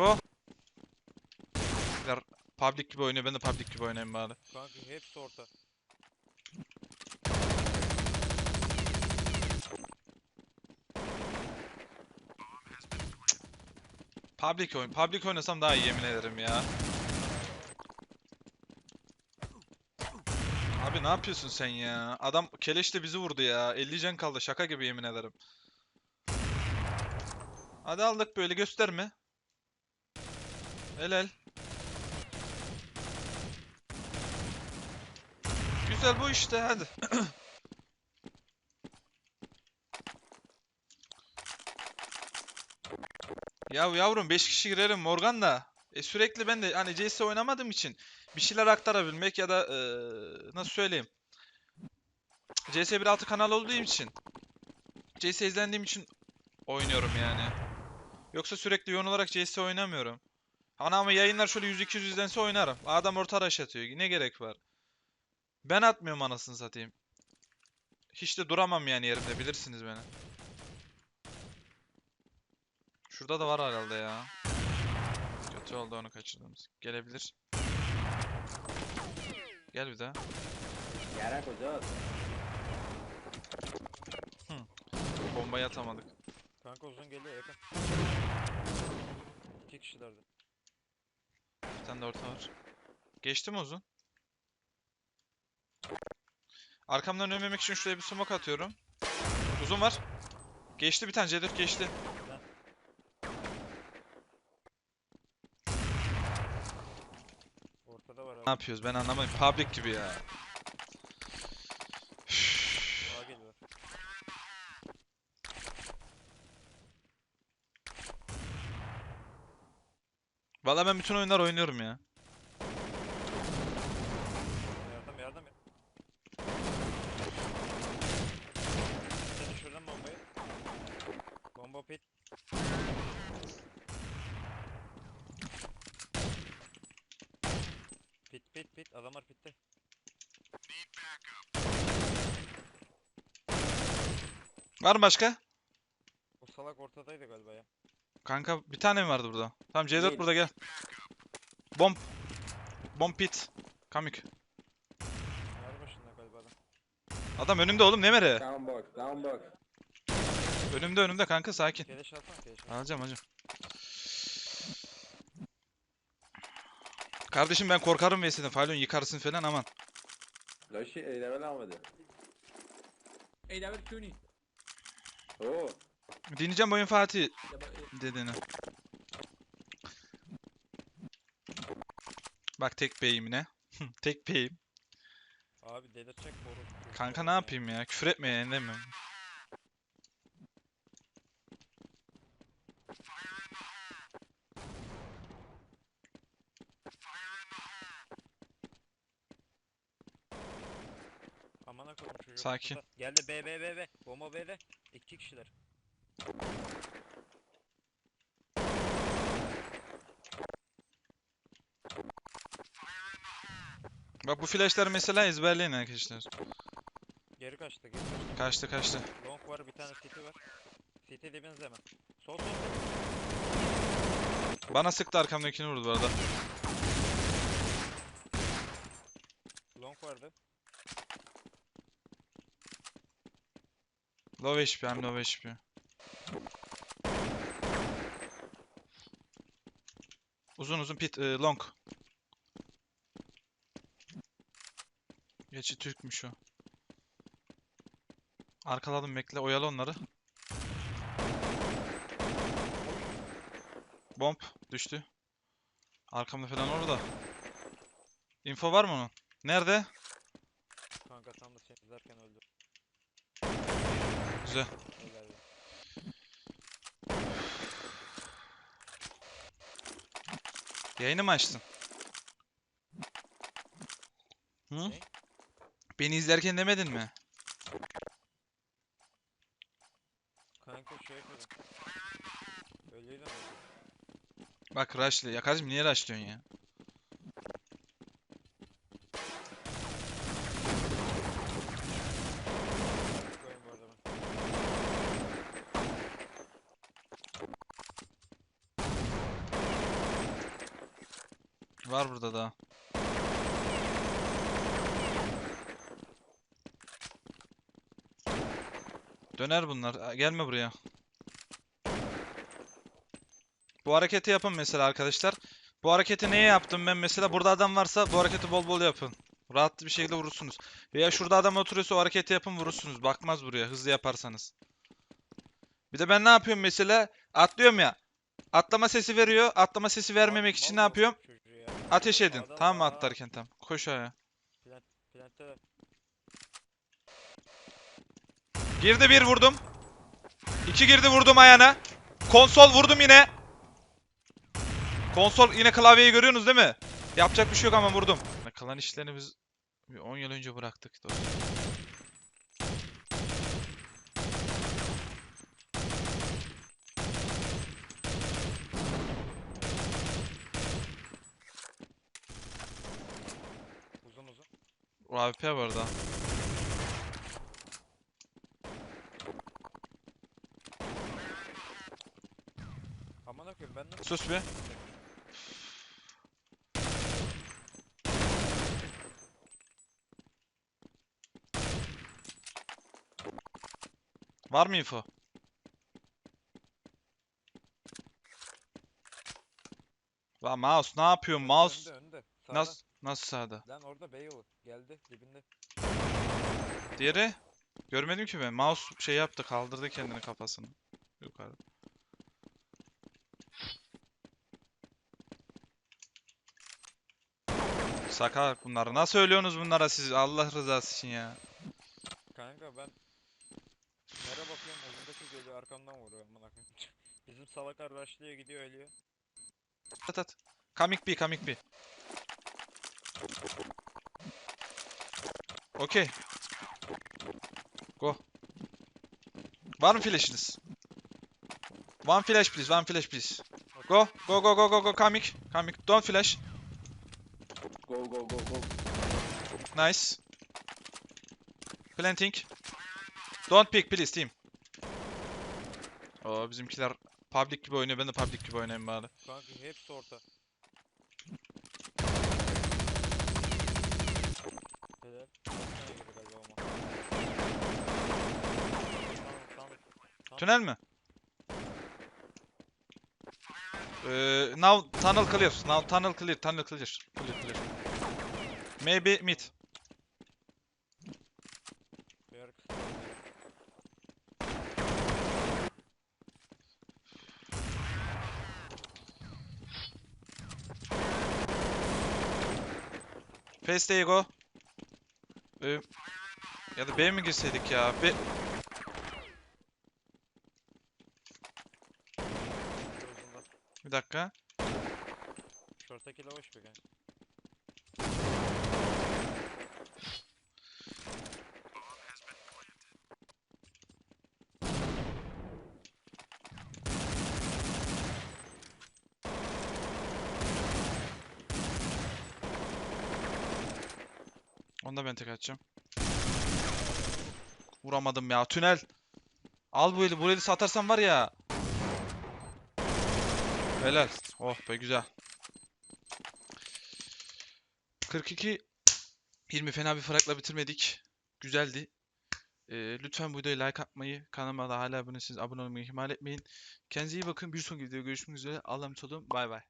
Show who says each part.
Speaker 1: Go. Ver, Public gibi oynuyor. Ben de public gibi oynayayım bari.
Speaker 2: Kanka hepsi orta.
Speaker 1: Public oyun. Public oynasam daha iyi yemin ederim ya. Abi ne yapıyorsun sen ya? Adam keleşle bizi vurdu ya. 50 can kaldı. Şaka gibi yemin ederim. Hadi aldık böyle gösterme. Helal. Güzel bu işte hadi. Ya yavrum 5 kişi girelim Morgan da. E sürekli ben de hani CS oynamadığım için bir şeyler aktarabilmek ya da eee, nasıl söyleyeyim? CS 1.6 kanal olduğu için CS izlendiğim için oynuyorum yani. Yoksa sürekli yoğun olarak CS oynamıyorum. Ama yayınlar şöyle 100-200 izlense oynarım. Adam orta rush atıyor. Ne gerek var? Ben atmıyorum anasını satayım. Hiç de duramam yani yerimde bilirsiniz beni. Şurada da var herhalde ya. Kötü oldu onu kaçırdığımız. Gelebilir. Gel bir daha.
Speaker 3: Yere koca.
Speaker 1: Bombayı atamadık.
Speaker 2: Kanka uzun geliyor yakın. İki kişilerdi.
Speaker 1: Tane de orta var. Geçti mi uzun? Arkamdan ölmemek için şuraya bir smoke atıyorum. Uzun var. Geçti bir tane C4 geçti.
Speaker 2: Ortada var
Speaker 1: Ne
Speaker 2: abi.
Speaker 1: yapıyoruz ben anlamadım. Public gibi ya.
Speaker 2: Sağa geliyor.
Speaker 1: Valla ben bütün oyunlar oynuyorum ya.
Speaker 2: Yardım yardım et. Sen düşürdün bombayı. Bomba pit. Pit pit pit. Adamlar pitte.
Speaker 1: Var mı başka?
Speaker 2: O salak ortadaydı galiba ya.
Speaker 1: Kanka bir tane mi vardı burada? Tamam C4
Speaker 3: Değil.
Speaker 1: burada gel. Bomb. Bomb pit. Kamik.
Speaker 2: Yer başında galiba adam.
Speaker 1: Adam önümde oğlum ne mere?
Speaker 3: Down box, down box.
Speaker 1: Önümde önümde kanka sakin.
Speaker 2: Keleş alsana keleş al.
Speaker 1: Alacağım hacım. Kardeşim ben korkarım VS'den. Falyon yıkarsın falan aman.
Speaker 3: Loşi eyleme almadı.
Speaker 4: Ey David Cooney.
Speaker 3: Oo.
Speaker 1: Dinleyeceğim oyun Fatih
Speaker 4: Ya bak,
Speaker 1: tek beyim ne? tek beyim.
Speaker 2: Abi delirtecek orospu.
Speaker 1: Kanka ne yapayım ya? Küfür etme yani değil mi?
Speaker 2: Amına koyayım çocuk.
Speaker 1: Sakin.
Speaker 2: Geldi B B B B. Bomba B'de. İki kişiler.
Speaker 1: Bak bu flashları mesela ezberleyin arkadaşlar.
Speaker 2: Geri kaçtı geri kaçtı.
Speaker 1: Kaçtı kaçtı.
Speaker 2: Long var bir tane city var. City dibinizde hemen. Sol sol.
Speaker 1: Bana sıktı arkamdakini vurdu bu arada.
Speaker 2: Long vardı.
Speaker 1: Low HP, I'm low HP. Uzun uzun pit, e, long. Geçi Türkmüş o. Arkaladım bekle, oyalı onları. Bomb düştü. Arkamda falan orada. Info var mı onun? Nerede?
Speaker 2: Kanka tam da seni izlerken öldü.
Speaker 1: Güzel.
Speaker 2: Helal ya.
Speaker 1: Yayını mı açtın? Hı?
Speaker 2: Ne?
Speaker 1: Beni izlerken demedin mi?
Speaker 2: Kanka şey yapıyordum. Öyleydi mi?
Speaker 1: Bak rush'lı. Ya kardeşim niye rushlıyorsun ya?
Speaker 2: Koyayım bu arada ben.
Speaker 1: Var burada da. Döner bunlar. Gelme buraya. Bu hareketi yapın mesela arkadaşlar. Bu hareketi neye yaptım ben mesela? Burada adam varsa bu hareketi bol bol yapın. Rahat bir şekilde vurursunuz. Veya şurada adam oturuyorsa o hareketi yapın vurursunuz. Bakmaz buraya hızlı yaparsanız. Bir de ben ne yapıyorum mesela? Atlıyorum ya. Atlama sesi veriyor. Atlama sesi vermemek için ne yapıyorum? Ateş edin.
Speaker 2: Adam
Speaker 1: Tamam mı atlarken tam? Koş ayağa.
Speaker 2: Plante de.
Speaker 1: Girdi bir vurdum. İki girdi vurdum ayağına. Konsol vurdum yine. Konsol yine klavyeyi görüyorsunuz değil mi? Yapacak bir şey yok ama vurdum. Kalan işlerini biz bir 10 yıl önce bıraktık. dostum.
Speaker 2: Uzun uzun.
Speaker 1: O AWP var orada.
Speaker 2: Aman koyayım ben nasıl...
Speaker 1: Sus bir. Var mı info? Lan mouse ne yapıyorsun mouse?
Speaker 2: Önde önde. Sağda.
Speaker 1: Nasıl nasıl sağda?
Speaker 2: Lan orada Beyoğlu. Geldi dibinde.
Speaker 1: Diğeri? Görmedim ki ben. Mouse şey yaptı, kaldırdı kendini kafasını. Yukarı. Sakat bunlar. Nasıl söylüyorsunuz bunlara siz? Allah rızası için ya.
Speaker 2: Kanka ben... Nereye bakıyorum uzundaki geliyor arkamdan vuruyor amına koyayım. Bizim salaklar rushlıyor gidiyor ölüyor.
Speaker 1: At at. Coming B, coming B. Okey. Go. Var mı flash'iniz? One flash please, one flash please. Go, go, go, go, go, go, coming, coming. Don't flash.
Speaker 3: Go go go go.
Speaker 1: Nice. Planting. Don't pick please team. Oo bizimkiler public gibi oynuyor. Ben de public gibi oynayayım bari.
Speaker 2: Kanka hepsi orta. Helal. Tamam.
Speaker 1: Tünel mi? Ee, now tunnel clear. Now tunnel clear. Tunnel clear. Clear clear. Maybe mid. Face Day go. Ee, ya da B mi girseydik ya? B...
Speaker 2: Bir
Speaker 1: dakika.
Speaker 2: Short'taki hoş bir kanka.
Speaker 1: Onu da ben tek atacağım. Vuramadım ya. Tünel. Al bu eli. Bu eli satarsam var ya. Helal. Oh be güzel. 42 20 fena bir farkla bitirmedik. Güzeldi. Ee, lütfen bu videoyu like atmayı, kanalıma da hala abonesiniz abone olmayı ihmal etmeyin. Kendinize iyi bakın. Bir sonraki videoda görüşmek üzere. Allah'a emanet olun. Bay bay.